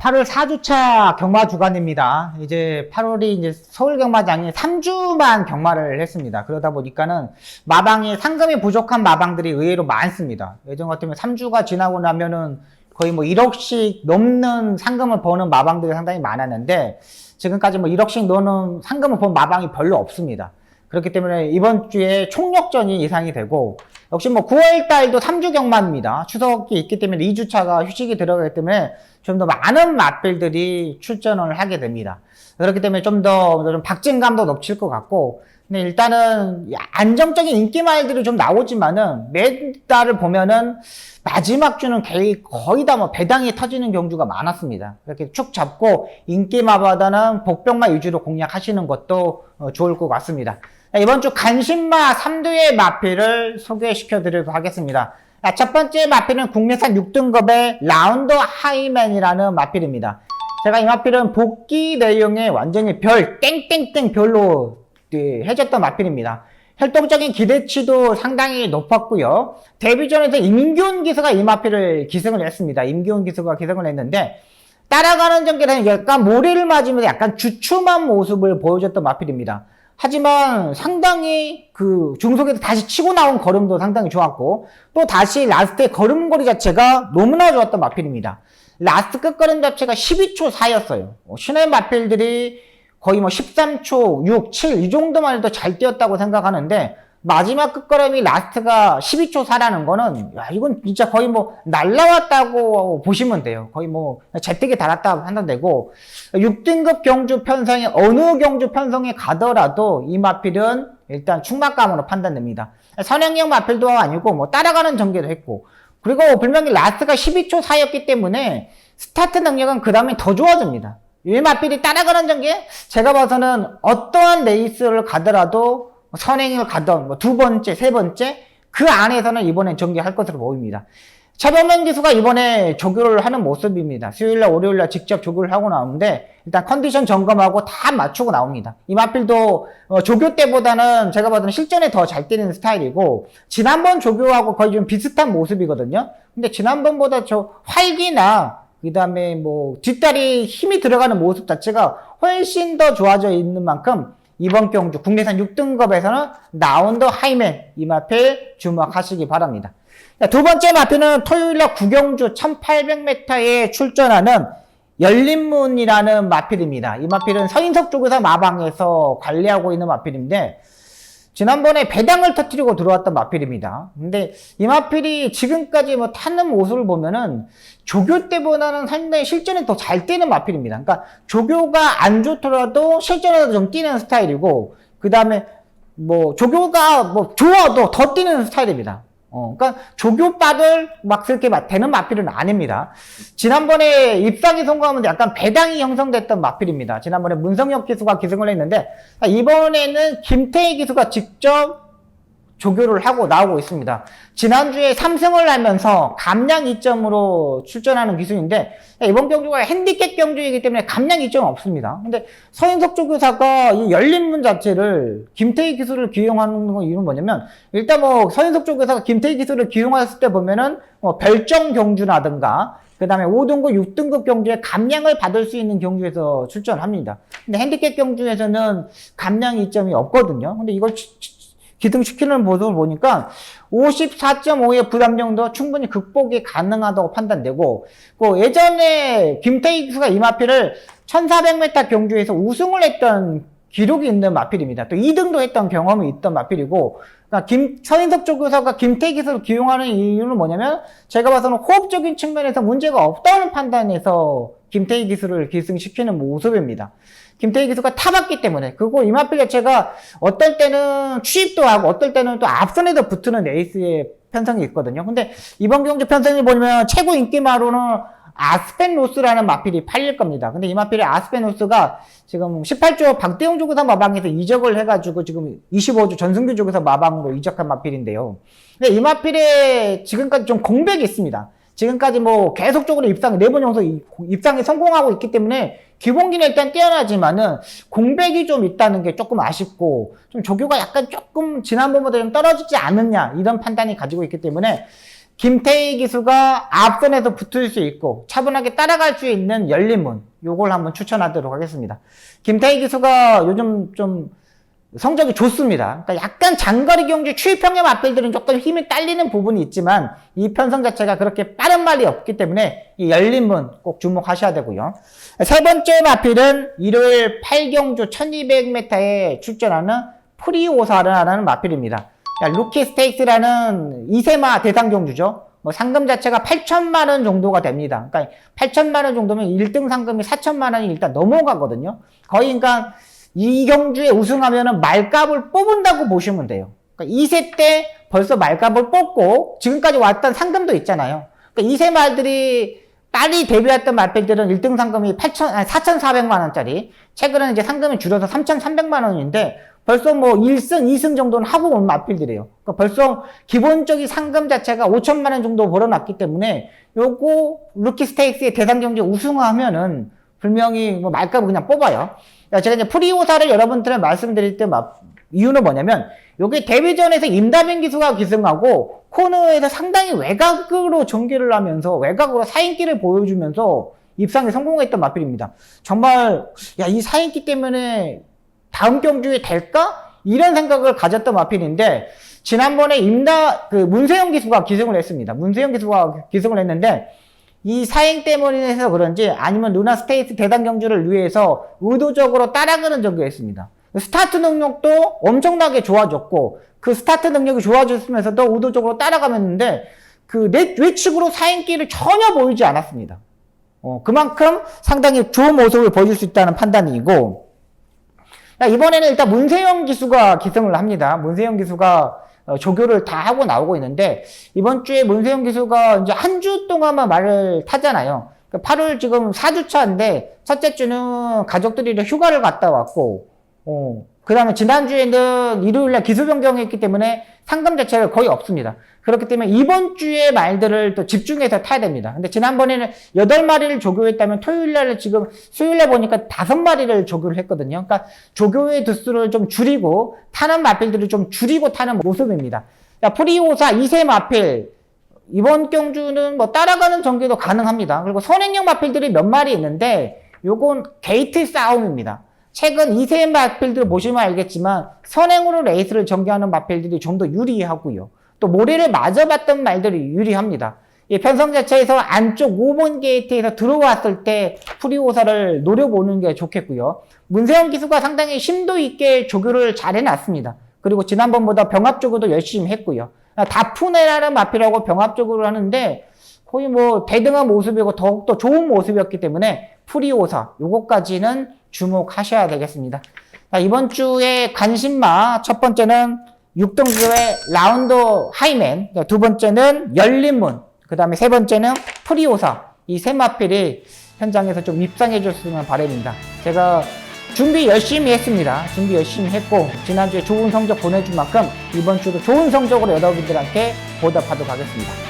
8월 4주차 경마 주간입니다. 이제 8월이 이제 서울 경마장이 3주만 경마를 했습니다. 그러다 보니까는 마방이 상금이 부족한 마방들이 의외로 많습니다. 예전 같으면 3주가 지나고 나면은 거의 뭐 1억씩 넘는 상금을 버는 마방들이 상당히 많았는데 지금까지 뭐 1억씩 넘는 상금을 본 마방이 별로 없습니다. 그렇기 때문에 이번 주에 총력전이 예상이 되고 역시 뭐 9월 달도 3주 경마입니다. 추석이 있기 때문에 2주차가 휴식이 들어가기 때문에 좀 더 많은 맛bil들이 출전을 하게 됩니다. 그렇기 때문에 좀 더 좀 박진감도 넘칠 것 같고 근데 일단은 안정적인 인기 말들이 좀 나오지만은 매달을 보면은 마지막 주는 거의, 다 뭐 배당이 터지는 경주가 많았습니다. 이렇게 축 잡고 인기마보다는 복병마 위주로 공략하시는 것도 어, 좋을 것 같습니다. 자, 이번 주 간신마 3두의 마필을 소개시켜 드리도록 하겠습니다. 자, 첫 번째 마필은 국내산 6등급의 라운드 하이맨이라는 마필입니다. 제가 이 마필은 복귀 내용에 완전히 별, 땡땡땡 별로 예, 해줬던 마필입니다. 활동적인 기대치도 상당히 높았고요. 데뷔전에서 임기훈 기수가 이 마필을 기승을 했습니다. 임기훈 기수가 기승을 했는데 따라가는 전개는 약간 모래를 맞으면서 약간 주춤한 모습을 보여줬던 마필입니다. 하지만 상당히 그 중속에서 다시 치고 나온 걸음도 상당히 좋았고 또 다시 라스트의 걸음걸이 자체가 너무나 좋았던 마필입니다. 라스트 끝걸음 자체가 12초 4였어요. 신의 마필들이 거의 뭐 13초 6, 7 이 정도만 해도 잘 뛰었다고 생각하는데 마지막 끝걸음이 라스트가 12초 4라는 거는 야 이건 진짜 거의 뭐 날라왔다고 보시면 돼요. 거의 뭐 제뜨기 달았다 판단되고 6등급 경주 편성이 어느 경주 편성에 가더라도 이 마필은 일단 충막감으로 판단됩니다. 선행형 마필도 아니고 뭐 따라가는 전개도 했고 그리고 불명이 라스트가 12초 4였기 때문에 스타트 능력은 그 다음에 더 좋아집니다. 이 마필이 따라가는 전개 제가 봐서는 어떠한 레이스를 가더라도 선행을 가던 뭐 두 번째, 세 번째 그 안에서는 이번에 전개할 것으로 보입니다. 차범현 기수가 이번에 조교를 하는 모습입니다. 수요일날, 월요일날 직접 조교를 하고 나오는데 일단 컨디션 점검하고 다 맞추고 나옵니다. 이 마필도 어, 조교 때보다는 제가 봐서는 실전에 더 잘 뛰는 스타일이고 지난번 조교하고 거의 좀 비슷한 모습이거든요. 근데 지난번보다 저 활기나 그 다음에 뭐 뒷다리 힘이 들어가는 모습 자체가 훨씬 더 좋아져 있는 만큼 이번 경주 국내산 6등급에서는 라운드 하이맨 이 마필 주목하시기 바랍니다. 자, 두 번째 마필은 토요일날 구경주 1800m에 출전하는 열린문이라는 마필입니다. 이 마필은 서인석 쪽에서 마방에서 관리하고 있는 마필인데 지난번에 배당을 터뜨리고 들어왔던 마필입니다. 근데 이 마필이 지금까지 뭐 타는 모습을 보면은 조교 때보다는 상당히 실전에 더 잘 뛰는 마필입니다. 그러니까 조교가 안 좋더라도 실전에서 좀 뛰는 스타일이고 그 다음에 뭐 조교가 뭐 좋아도 더 뛰는 스타일입니다. 어, 그러니까 조교빠들 막 그렇게 막 되는 마필은 아닙니다. 지난번에 입상이 성공하면 약간 배당이 형성됐던 마필입니다. 지난번에 문성혁 기수가 기승을 했는데 이번에는 김태희 기수가 직접 조교를 하고 나오고 있습니다. 지난주에 3승을 하면서 감량 2점으로 출전하는 기수인데 이번 경주가 핸디캡 경주이기 때문에 감량 2점은 없습니다. 근데 서인석 조교사가 이 열린 문 자체를 김태희 기수를 기용하는 건 이유는 뭐냐면 일단 뭐 서인석 조교사가 김태희 기수를 기용했을 때 보면은 뭐 별정 경주라든가 그 다음에 5등급, 6등급 경주에 감량을 받을 수 있는 경주에서 출전합니다. 근데 핸디캡 경주에서는 감량 2점이 없거든요. 근데 이걸 기등시키는 모습을 보니까 54.5의 부담 정도 충분히 극복이 가능하다고 판단되고 그 예전에 김태희 기수가 이 마필을 1400m 경주에서 우승을 했던 기록이 있는 마필입니다. 또 2등도 했던 경험이 있던 마필이고 그러니까 김, 서인석 조교사가 김태희 기수를 기용하는 이유는 뭐냐면 제가 봐서는 호흡적인 측면에서 문제가 없다는 판단에서 김태희 기수를 기승시키는 모습입니다. 김태희 기수가 타봤기 때문에 그리고 이마필 자체가 어떨 때는 취입도 하고 어떨 때는 또 앞선에도 붙는 에이스의 편성이 있거든요. 근데 이번 경주 편성을 보면 최고 인기마로는 아스펜 로스라는 마필이 팔릴 겁니다. 근데 이 마필의 아스펜 로스가 지금 18조 박대용 조교사 마방에서 이적을 해가지고 지금 25조 전승규 조교사 마방으로 이적한 마필인데요. 근데 이 마필에 지금까지 좀 공백이 있습니다. 지금까지 뭐 계속적으로 입상, 네번 연속 입상에 성공하고 있기 때문에 기본기는 일단 뛰어나지만은 공백이 좀 있다는 게 조금 아쉽고 좀 조교가 약간 조금 지난번보다 좀 떨어지지 않느냐 이런 판단이 가지고 있기 때문에 김태희 기수가 앞선에서 붙을 수 있고 차분하게 따라갈 수 있는 열린 문 요걸 한번 추천하도록 하겠습니다. 김태희 기수가 요즘 좀 성적이 좋습니다. 그러니까 약간 장거리 경주 추위평의 맞들들은 조금 힘이 딸리는 부분이 있지만 이 편성 자체가 그렇게 빠른 말이 없기 때문에 이 열린 문 꼭 주목하셔야 되고요. 세 번째 마필은 일요일 8경주 1200m에 출전하는 프리오사라는 마필입니다. 루키 스테이크라는 이세마 대상 경주죠. 뭐 상금 자체가 8천만 원 정도가 됩니다. 그러니까 8천만 원 정도면 1등 상금이 4천만 원이 일단 넘어가거든요. 거의 그러니까 이 경주에 우승하면은 말값을 뽑은다고 보시면 돼요. 그러니까 2세 때 벌써 말값을 뽑고 지금까지 왔던 상금도 있잖아요. 그러니까 2세 말들이 딸이 데뷔했던 말들은 1등 상금이 8천, 아니 4,400만 원짜리. 최근에는 이제 상금이 줄여서 3,300만 원인데 벌써 뭐 1승, 2승 정도는 하고 온 마필들이에요. 그러니까 벌써 기본적인 상금 자체가 5천만 원 정도 벌어놨기 때문에 요거 루키 스테이크의 대상 경기 우승하면은 분명히 뭐 말값을 그냥 뽑아요. 야, 제가 이제 프리오사를 여러분들한테 말씀드릴 때 막, 이유는 뭐냐면, 여기 데뷔전에서 임다빈 기수가 기승하고, 코너에서 상당히 외곽으로 전개를 하면서, 외곽으로 사인기를 보여주면서, 입상에 성공했던 마필입니다. 정말, 야, 이 사인기 때문에 다음 경주에 될까? 이런 생각을 가졌던 마필인데, 지난번에 임다, 그, 문세영 기수가 기승을 했습니다. 문세영 기수가 기승을 했는데, 이 사행 때문에 해서 그런지 아니면 루나 스테이트 대단 경주를 위해서 의도적으로 따라가는 전개였습니다. 스타트 능력도 엄청나게 좋아졌고 그 스타트 능력이 좋아졌으면서도 의도적으로 따라가면는데 그 외측으로 사행길을 전혀 보이지 않았습니다. 어, 그만큼 상당히 좋은 모습을 보여줄 수 있다는 판단이고 이번에는 일단 문세영 기수가 기승을 합니다. 문세영 기수가 어, 조교를 다 하고 나오고 있는데 이번 주에 문세영 기수가 이제 한 주 동안만 말을 타잖아요. 8월 지금 4주 차인데 첫째 주는 가족들이랑 휴가를 갔다 왔고 어, 그 다음에 지난주에는 일요일날 기수 변경했기 때문에 상금 자체가 거의 없습니다. 그렇기 때문에 이번 주에 말들을 또 집중해서 타야 됩니다. 근데 지난번에는 8마리를 조교했다면 토요일날 지금 수요일날 보니까 5마리를 조교를 했거든요. 그러니까 조교의 두수를 좀 줄이고 타는 마필들을 좀 줄이고 타는 모습입니다. 자, 프리오사 2세 마필 이번 경주는 뭐 따라가는 전개도 가능합니다. 그리고 선행형 마필들이 몇 마리 있는데 요건 게이트 싸움입니다. 최근 2세 마필들 보시면 알겠지만 선행으로 레이스를 전개하는 마필들이 좀 더 유리하고요. 또 모래를 맞아봤던 말들이 유리합니다. 이 편성 자체에서 안쪽 5번 게이트에서 들어왔을 때 프리오사를 노려보는 게 좋겠고요. 문세영 기수가 상당히 심도 있게 조교를 잘 해놨습니다. 그리고 지난번보다 병합적으로도 열심히 했고요. 다푸네라는 마필하고 병합적으로 하는데 거의 뭐 대등한 모습이고 더욱더 좋은 모습이었기 때문에 프리오사 요것까지는 주목하셔야 되겠습니다. 자, 이번 주에 관심마 첫 번째는 6등급의 라운드 하이맨 두 번째는 열린문 그 다음에 세 번째는 프리오사 이 세 마필이 현장에서 좀 입상해 줬으면 바랍니다. 제가 준비 열심히 했습니다. 준비 열심히 했고 지난주에 좋은 성적 보내준 만큼 이번 주도 좋은 성적으로 여러분들한테 보답하도록 하겠습니다.